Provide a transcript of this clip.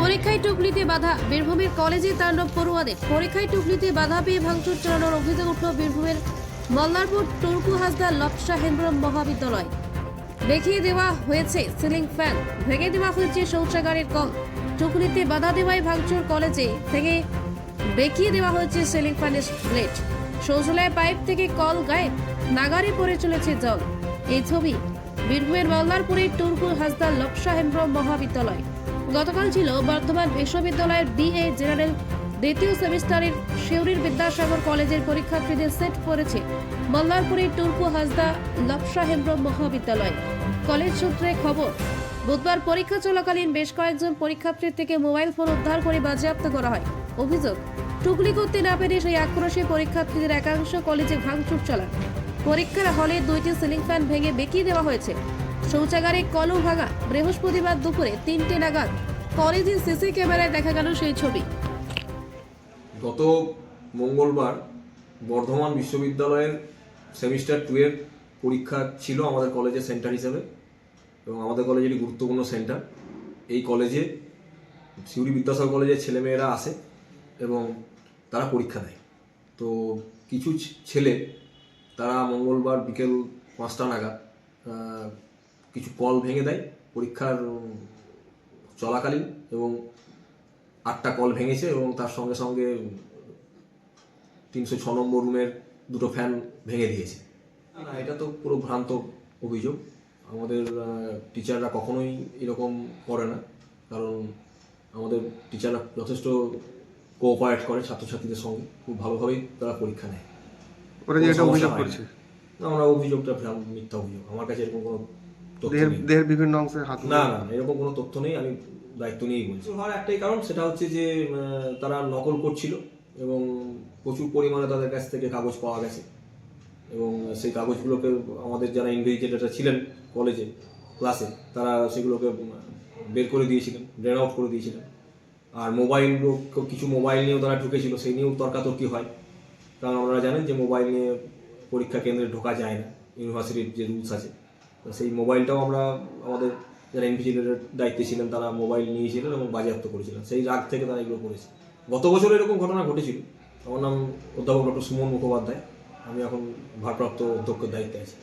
পরীক্ষায় টুকলিতে বাধা, বীরভূমের কলেজে তাণ্ডব পড়ুয়াদের। পরীক্ষায় টুকলিতে বাধা পেয়ে ভাঙচুর চালানোর অভিযোগ উঠল বীরভূমের মল্লারপুর টুরকু হাসদা লপসা হেমব্রম মহাবিদ্যালয়। দেখিয়ে দেওয়া হয়েছে সিলিং ফ্যান, ভেঙে দেওয়া হয়েছে শৌচাগারের কল। টুকলিতে বাধা দেওয়ায় ভাঙচুর কলেজে থেকে বেঁকিয়ে দেওয়া হয়েছে সিলিং ফ্যানের প্লেট শৌচালয় পাইপ থেকে কল গায়ে নাগারে পড়ে চলেছে জল। এই ছবি বীরভূমের মালদারপুরের টুরকু হাসদা লপসা হেমব্রম মহাবিদ্যালয়। গতকাল ছিল বর্ধমান বিশ্ববিদ্যালয়ের বিএ জেনারেল দ্বিতীয় সেমিস্টারের শিউরির বিদ্যাসাগর কলেজের পরীক্ষার্থীদের সেট করেছে মল্লারপুরের টুরকু হাসদা লপসা হেমব্রম মহাবিদ্যালয়। কলেজ সূত্রে খবর, বুধবার পরীক্ষা চলাকালীন বেশ কয়েকজন পরীক্ষার্থীর থেকে মোবাইল ফোন উদ্ধার করে বাজেয়াপ্ত করা হয়। অভিযোগ, টুকলি করতে না পেরে সেই আক্রোশে পরীক্ষার্থীদের একাংশ কলেজে ভাঙচুর চলা পরীক্ষার হলে দুইটি সিলিং ফ্যান ভেঙে বেঁকিয়ে দেওয়া হয়েছে। শৌচাগারে কলম ভাঙা বৃহস্পতিবার দুপুরে তিনটে নাগাদ কলেজের সিসি ক্যামেরায় দেখা গেল সেই ছবি। গত মঙ্গলবার বর্ধমান বিশ্ববিদ্যালয়ের সেমিস্টার টু এর পরীক্ষা ছিল আমাদের কলেজের সেন্টার হিসেবে এবং আমাদের কলেজেরই গুরুত্বপূর্ণ সেন্টার। এই কলেজে সিউড়ি বিদ্যাসাগর কলেজের ছেলেমেয়েরা আসে। এবং তারা পরীক্ষা দেয়। তো কিছু ছেলে তারা মঙ্গলবার বিকেল পাঁচটা নাগাদ কিছু কল ভেঙে দেয় পরীক্ষার চলাকালীন এবং আটটা কল ভেঙেছে এবং তার সঙ্গে সঙ্গে তিনশো ছ নম্বর রুমের দুটো ফ্যান ভেঙে দিয়েছে। না এটা তো পুরো ভ্রান্ত অভিযোগ। আমাদের টিচাররা কখনোই এরকম করে না। কারণ আমাদের টিচাররা যথেষ্ট কোঅপারেট করে ছাত্রছাত্রীদের সঙ্গে খুব ভালোভাবেই তারা পরীক্ষা নেয়। ওরা যে এটা অভিযোগ। করছে। না, আমরা অভিযোগটা মিথ্যা অভিযোগ। আমার কাছে এরকম কোনো দেহের দেহের বিভিন্ন অংশে হাত না না এরকম কোনো তথ্য নেই আমি দায়িত্ব নিয়েই বলছি। হওয়ার একটাই কারণ সেটা হচ্ছে যে তারা নকল করছিল এবং প্রচুর পরিমাণে তাদের কাছ থেকে কাগজ পাওয়া গেছে। এবং সেই কাগজগুলোকে আমাদের যারা ইনভেস্টিগেটররা ছিলেন কলেজে ক্লাসে তারা সেগুলোকে বের করে দিয়েছিলেন ড্রেন আউট করে দিয়েছিলেন। আর মোবাইল কিছু মোবাইল নিয়েও তারা ঢুকেছিল, সেই নিয়েও তর্কাতর্কি হয়। কারণ আপনারা জানেন যে মোবাইল নিয়ে পরীক্ষা কেন্দ্রে ঢোকা যায় না ইউনিভার্সিটির যে রুলস আছে। তো সেই মোবাইলটাও আমরা, আমাদের যারা ইনভিজিলেটের দায়িত্বে ছিলেন, তারা মোবাইল নিয়েছিলেন এবং বাজেয়াপ্ত করেছিলেন। সেই রাগ থেকে তারা এগুলো করেছে। গত বছর এরকম ঘটনা ঘটেছিল। আমার নাম অধ্যাপক ডক্টর সুমন মুখোপাধ্যায়। আমি এখন ভারপ্রাপ্ত অধ্যক্ষের দায়িত্বে আছি।